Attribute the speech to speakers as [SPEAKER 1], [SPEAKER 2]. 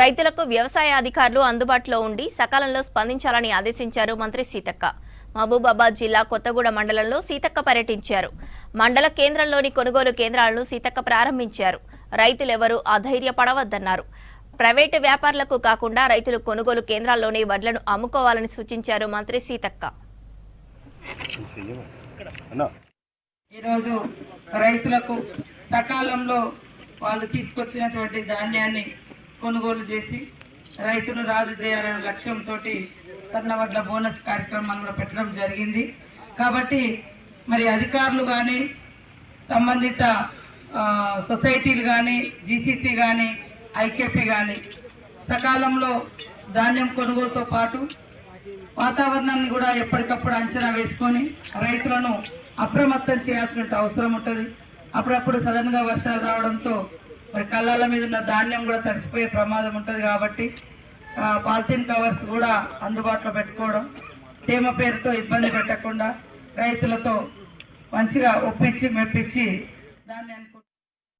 [SPEAKER 1] రైతులకు వ్యవసాయ అధికారులు అందుబాటులో ఉండి సకాలంలో స్పందించాలని ఆదేశించారు మంత్రి సీతక్క. మహబూబాబాద్ జిల్లా కొత్తగూడ మండలంలో సీతక్క పర్యటించారు. మండల కేంద్రంలోని కొనుగోలు కేంద్రాలను సీతక్క ప్రారంభించారు. రైతులెవరూ అధైర్యపడవద్దన్నారు. ప్రైవేటు వ్యాపారులకు కాకుండా రైతులు కొనుగోలు కేంద్రాల్లోనే వడ్లను అమ్ముకోవాలని సూచించారు మంత్రి సీతక్క.
[SPEAKER 2] అన్నా.
[SPEAKER 3] ఈరోజు రైతులకు సకాలంలో వాళ్ళు తీసుకొచ్చినటువంటి ధాన్యాన్ని కొనుగోలు చేసి రైతును రాజు చేయాలనే లక్ష్యంతో సన్నవడ్ల బోనస్ కార్యక్రమం కూడా పెట్టడం జరిగింది. కాబట్టి మరి అధికారులు కానీ సంబంధిత సొసైటీలు కానీ జీసీసీ కానీ ఐకేపీ కానీ సకాలంలో ధాన్యం కొనుగోలుతో పాటు వాతావరణాన్ని కూడా ఎప్పటికప్పుడు అంచనా వేసుకొని రైతులను అప్రమత్తం చేయాల్సిన అవసరం ఉంటుంది. అప్పుడప్పుడు సడన్గా వర్షాలు రావడంతో మరి కళ్ళాల మీద ఉన్న ధాన్యం కూడా తడిసిపోయే ప్రమాదం ఉంటుంది కాబట్టి పాలిథిన్ కవర్స్ కూడా అందుబాటులో పెట్టుకోవడం తేమ పేరుతో ఇబ్బంది పెట్టకుండా రైతులతో మంచిగా ఒప్పించి మెప్పించి ధాన్యాన్ని